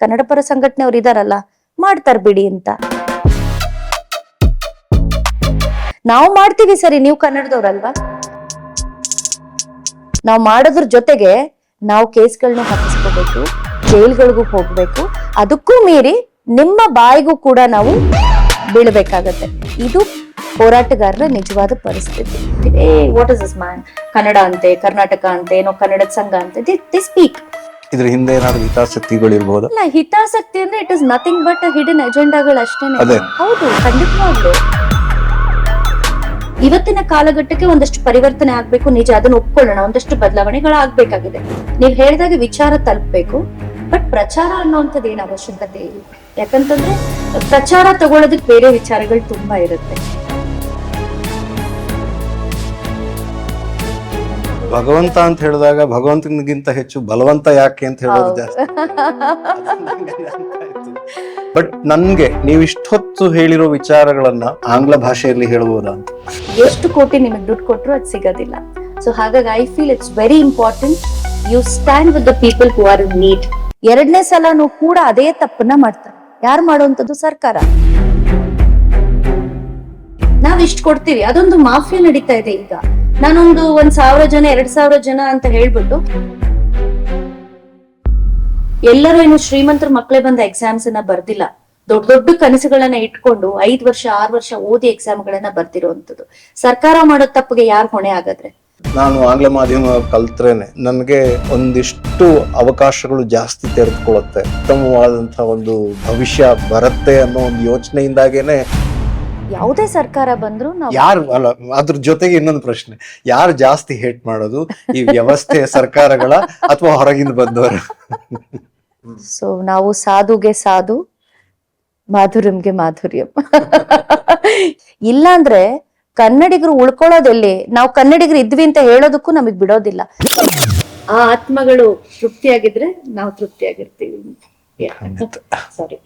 ಕನ್ನಡ ಪರ ಸಂಘಟನೆಯವ್ರು ಇದಾರಲ್ಲ, ಮಾಡ್ತಾರ ಬಿಡಿ ಅಂತ. ನಾವು ಮಾಡ್ತೀವಿ ಸರಿ, ನೀವು ಕನ್ನಡದವ್ರಲ್ವಾ? ನಾವು ಮಾಡೋದ್ರ ಜೊತೆಗೆ ನಾವು ಕೇಸ್ಗಳನ್ನ ಹಾಕಿಸ್ಕೋಬೇಕು ಜೈಲ್ಗಳಿಗೂ ಹೋಗ್ಬೇಕು, ಅದಕ್ಕೂ ಮೀರಿ ನಿಮ್ಮ ಬಾಯಿಗೂ ಕೂಡ ನಾವು ಬೀಳ್ಬೇಕಾಗತ್ತೆ. ಇದು ಹೋರಾಟಗಾರರ ನಿಜವಾದ ಪರಿಸ್ಥಿತಿ. ಏ what is this man Kannada ಅಂತೆ, ಕರ್ನಾಟಕ ಅಂತೆ, ಏನೋ ಕನ್ನಡದ ಸಂಘ ಅಂತೆ, ದಿ ಸ್ಪೀಕ್ ಇದ್ರ ಹಿಂದೆ ಏನಾದ್ರು ಹಿತಾಸಕ್ತಿಗಳು ಇರಬಹುದು ಹಿತಾಸಕ್ತಿ ಅಂದ್ರೆ it is nothing but hidden ಅಜೆಂಡಾಗಳು ಅಷ್ಟೇನೆ. ಅದೇ. ಹೌದು ಖಂಡಿತವಾಗ್ಲು. ಇವತ್ತಿನ ಕಾಲಘಟ್ಟಕ್ಕೆ ಒಂದಷ್ಟು ಪರಿವರ್ತನೆ ಆಗ್ಬೇಕು ನಿಜ ಅದನ್ನ ಒಪ್ಕೊಳ್ಳೋಣ ಒಂದಷ್ಟು ಬದಲಾವಣೆಗಳು ಆಗ್ಬೇಕಾಗಿದೆ ನೀವ್ ಹೇಳಿದಾಗ ವಿಚಾರ ತಲುಪಬೇಕು ಬಟ್ ಪ್ರಚಾರ ಅನ್ನೋಂಥದ್ದು ಏನು ಅವಶ್ಯಕತೆ ಇಲ್ಲ. ಯಾಕಂತಂದ್ರೆ ಪ್ರಚಾರ ತಗೊಳ್ಳೋದಕ್ಕೆ ಬೇರೆ ವಿಚಾರಗಳು ತುಂಬಾ ಇರುತ್ತೆ. ಭಗವಂತ ಅಂತ ಹೇಳಿದಾಗ ಭಗವಂತನಿಗಿಂತ ಹೆಚ್ಚು ಬಲವಂತ ಯಾಕೆ ಅಂತ ಹೇಳೋದು. ಜಾಸ್ತಿ. ಬಟ್ ನನ್ಗೆ ನೀವು ಇಷ್ಟೊತ್ತು ಹೇಳಿರೋ ವಿಚಾರಗಳನ್ನ ಆಂಗ್ಲ ಭಾಷೆಯಲ್ಲಿ ಹೇಳ್ಬೋದಾ ಅಂತ ಎಷ್ಟು ಕೋಟಿ ನಿಮಗೆ ದುಡ್ಡು ಕೊಟ್ಟರು ಅದು ಸಿಗೋದಿಲ್ಲ. ಸೊ ಹಾಗಾಗಿ I feel it's very important you stand with the people who are need ಎರಡನೇ ಸಲನೂ ಕೂಡ ಅದೇ ತಪ್ಪನ್ನ ಮಾಡ್ತಾರೆ. ಯಾರು ಮಾಡುವಂಥದ್ದು ಸರ್ಕಾರ? ನಾವ್ ಇಷ್ಟ ಕೊಡ್ತೀವಿ. ಅದೊಂದು ಮಾಫಿಯಾ ನಡೀತಾ ಇದೆ ಈಗ. ನಾನೊಂದು ಒಂದ್ ಸಾವಿರ ಜನ, ಎರಡ್ ಸಾವಿರ ಜನ ಅಂತ ಹೇಳ್ಬಿಟ್ಟು ಎಲ್ಲರೂ ಏನು ಶ್ರೀಮಂತರ ಮಕ್ಕಳೇ ಬಂದ ಎಕ್ಸಾಮ್ಸ್ ಅನ್ನ ಬರ್ದಿಲ್ಲ. ದೊಡ್ಡ ದೊಡ್ಡ ಕನಸುಗಳನ್ನ ಇಟ್ಕೊಂಡು ಐದ್ ವರ್ಷ, ಆರ್ ವರ್ಷ ಓದಿ ಎಕ್ಸಾಮ್ಗಳನ್ನ ಬರ್ತಿರುವಂತದ್ದು ಸರ್ಕಾರ ಮಾಡೋ ತಪ್ಪಿಗೆ ಯಾರು ಹೊಣೆ ಆಗದ್ರೆ ನಾನು ಆಂಗ್ಲ ಮಾಧ್ಯಮ ಕಲ್ತ್ರೇನೆ, ನನಗೆ ಒಂದಿಷ್ಟು ಅವಕಾಶಗಳು ಜಾಸ್ತಿ ತೆರೆದುಕೊಳ್ಳುತ್ತೆ ಉತ್ತಮವಾದಂತಹ ಒಂದು ಭವಿಷ್ಯ ಬರುತ್ತೆ ಅನ್ನೋ ಒಂದು ಯೋಚನೆಯಿಂದಾಗೇನೆ ಯಾವುದೇ ಸರ್ಕಾರ ಬಂದ್ರು ನಾವು ಯಾರು ಅಲ್ಲ ಅದ್ರ ಜೊತೆಗೆ ಇನ್ನೊಂದು ಪ್ರಶ್ನೆ. ಯಾರು ಜಾಸ್ತಿ ಹೇಟ್ ಮಾಡೋದು? ಈ ವ್ಯವಸ್ಥೆ ಸರ್ಕಾರಗಳ ಅಥವಾ ಹೊರಗಿಂದ ಬಂದವರು? ಸೊ ನಾವು ಸಾಧುಗೆ ಸಾಧು ಮಾಧುರ್ಯಂಗೆ ಮಾಧುರ್ಯಂ. ಇಲ್ಲಾಂದ್ರೆ ಕನ್ನಡಿಗರು ಉಳ್ಕೊಳ್ಳೋದೆಲ್ಲಿ? ನಾವು ಕನ್ನಡಿಗರು ಇದ್ವಿ ಅಂತ ಹೇಳೋದಕ್ಕೂ ನಮಗ್ ಬಿಡೋದಿಲ್ಲ. ಆ ಆತ್ಮಗಳು ತೃಪ್ತಿಯಾಗಿದ್ರೆ ನಾವು ತೃಪ್ತಿಯಾಗಿರ್ತೀವಿ. ಸಾರಿ